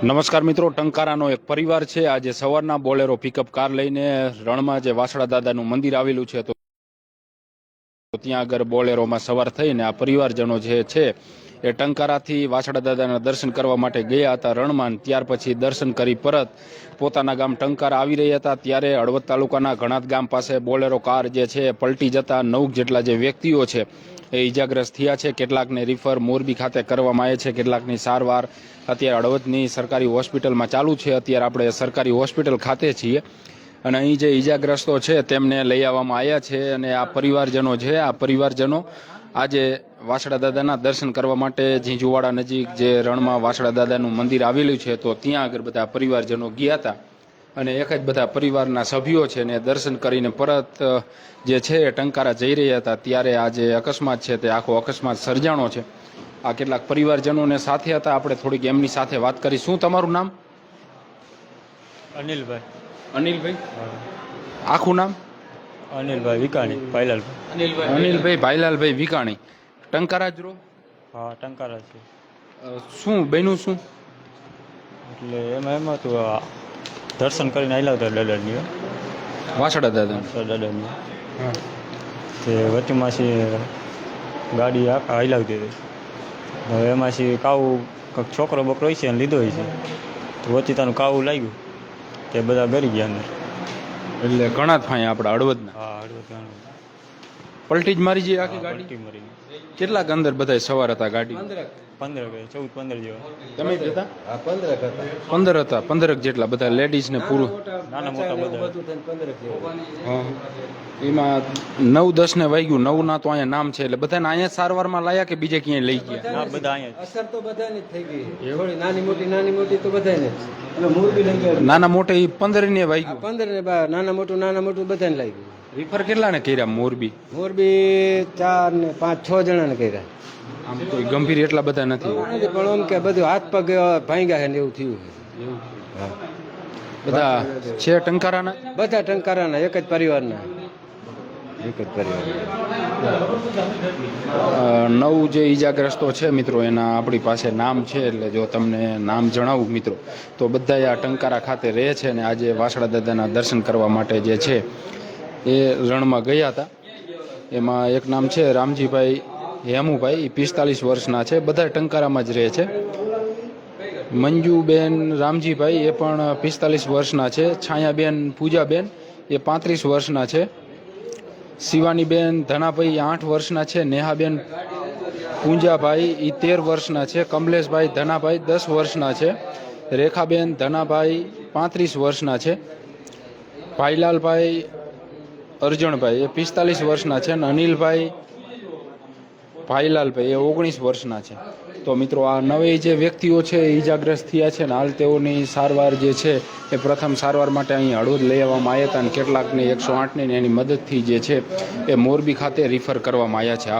નમસ્કાર મિત્રો, ટંકારાનો એક પરિવાર છે. આજે સવારના બોલેરો પિકઅપ કાર લઈને રણમાં જે વાસળા દાદાનું મંદિર આવેલું છે, તો ત્યાં આગળ બોલેરોમાં સવાર થઈને આ પરિવારજનો જે છે એ ટંકારાથી વાછડા દાદાના દર્શન કરવા માટે ગયા હતા રણમાં ત્યાર પછી દર્શન કરી પરત પોતાના ગામ ટંકારા આવી રહ્યા હતા. ત્યારે હળવદ તાલુકાના ઘણા ગામ પાસે બોલેરો કાર જે છે પલટી જતા નવ જેટલા જે વ્યક્તિઓ છે એ ઈજાગ્રસ્ત થયા છે. કેટલાકને રિફર મોરબી ખાતે કરવામાં આવે છે. કેટલાકની સારવાર અત્યારે હળવદની સરકારી હોસ્પિટલમાં ચાલુ છે. અત્યારે આપણે સરકારી હોસ્પિટલ ખાતે છીએ અને અહીં જે ઈજાગ્રસ્તો છે તેમને લઈ આવવામાં આવ્યા છે અને આ પરિવારજનો છે, આ પરિવારજનો આજે વાસળા દાદાના દર્શન કરવા માટે ઝીંઝુવાડા નજીક જે રણમાં વાસળા દાદાનું મંદિર આવેલું છે તો ત્યાં આગળ બધા પરિવારજનો ગયા હતા. અને એક જ બધા પરિવારના સભ્યો છે ને દર્શન કરીને પરત જે છે એ ટંકારા જઈ રહ્યા હતા. ત્યારે આ જે અકસ્માત છે તે આખો અકસ્માત સર્જાણો છે. આ કેટલાક પરિવારજનોને સાથે હતા. આપણે થોડીક એમની સાથે વાત કરી. શું તમારું નામ? અનિલભાઈ. અનિલભાઈ? આખું નામ? અનિલભાઈ વિકાણી ભાઈલાલ અનિલભાઈ અનિલભાઈ ભાઈલાલભાઈ વિકાણી. ટંકારાજ રહો હા ટંકારા છે. અ, શું બન્યું શું? એટલે એમાં એમાં હતું આ દર્શન કરીને આવેલા હતા દાદાની વાસડા દાદા. દાદાની. તે વચ્ચેમાંથી ગાડી આખા હતી. હવે એમાંથી કાવું કંઈક છોકરો બકરો હોય છે અને લીધો હોય છે. તો વચ્ચે તાનું કાવું લાગ્યું. તે બધા ગરી ગયા અંદર. એટલે ઘણા થાય આપણા હળવદના હા હળવદ. પલટી જ મારી જઈ આખી ગાડી. મરી કેટલાક અંદર બધા સવાર હતા ગાડી? પંદર ચૌદ પંદર જેવા. તમે પંદર હતા? પંદર હતા પંદરક જેટલા બધા લેડીઝ ને પૂરું. નાના મોટા બધા. એમાં નવ દસ ને વાગ્યું. નવ ના તો અહીંયા નામ છે એટલે બધાને અહીંયા સારવારમાં લાયા કે બીજે ક્યાંય લઈ ગયા? બધા અહીંયા અસર તો બધાની જ થઈ ગઈ. થોડી નાની મોટી નાની મોટી તો બધાને જ. નાના મોટે પંદર ને વાગ્યું. પંદર ને નાના મોટું નાના મોટું બધાને લાગ્યું. રિફર કેટલા ને કર્યા મોરબી? મોરબી ચાર ને પાંચ છ જણાને કર્યા. આમ તો ગંભીર એટલા બધા નથી પણ એમ કે બધું હાથ પગ ભાંગ્યા છે ને એવું થયું છે. હા. બધા છે ટંકારાના? બધા ટંકારાના એક જ પરિવારના. એક જ પરિવાર નવ જે ઈજાગ્રસ્તો છે મિત્રો એના આપણી પાસે નામ છે એટલે જો તમને નામ જણાવું મિત્રો તો બધા આ ટંકારા ખાતે રહે છે અને આજે વાસણા દાદાના દર્શન કરવા માટે જે છે એ રણમાં ગયા હતા. એમાં એક નામ છે રામજીભાઈ હેમુભાઈ એ પિસ્તાલીસ વર્ષના છે બધા ટંકારામાં જ રહે છે. મંજુબેન રામજીભાઈ એ પણ પિસ્તાલીસ વર્ષના છે. છાયાબેન પૂજાબેન એ પાંત્રીસ વર્ષના છે. શિવાનીબેન ધનાભાઈ આઠ વર્ષના છે. નેહાબેન પૂંજાભાઈ એ તેર વર્ષના છે. કમલેશભાઈ ધનાભાઈ દસ વર્ષના છે. રેખાબેન ધનાભાઈ પાંત્રીસ વર્ષના છે. ભાઈલાલભાઈ અરજણભાઈ એ પિસ્તાલીસ વર્ષના છે અને અનિલભાઈ ભાઈલાલભાઈ, એ ઓગણીસ વર્ષના છે. તો મિત્રો, આ નવે જે વ્યક્તિઓ છે એ ઈજાગ્રસ્ત થયા છે ને હાલ તેઓની સારવાર જે છે એ પ્રથમ સારવાર માટે અહીં હળવદ લઈ આવવામાં આવ્યા હતા અને કેટલાકને એકસો આઠની એની મદદથી જે છે એ મોરબી ખાતે રિફર કરવામાં આવ્યા છે. આ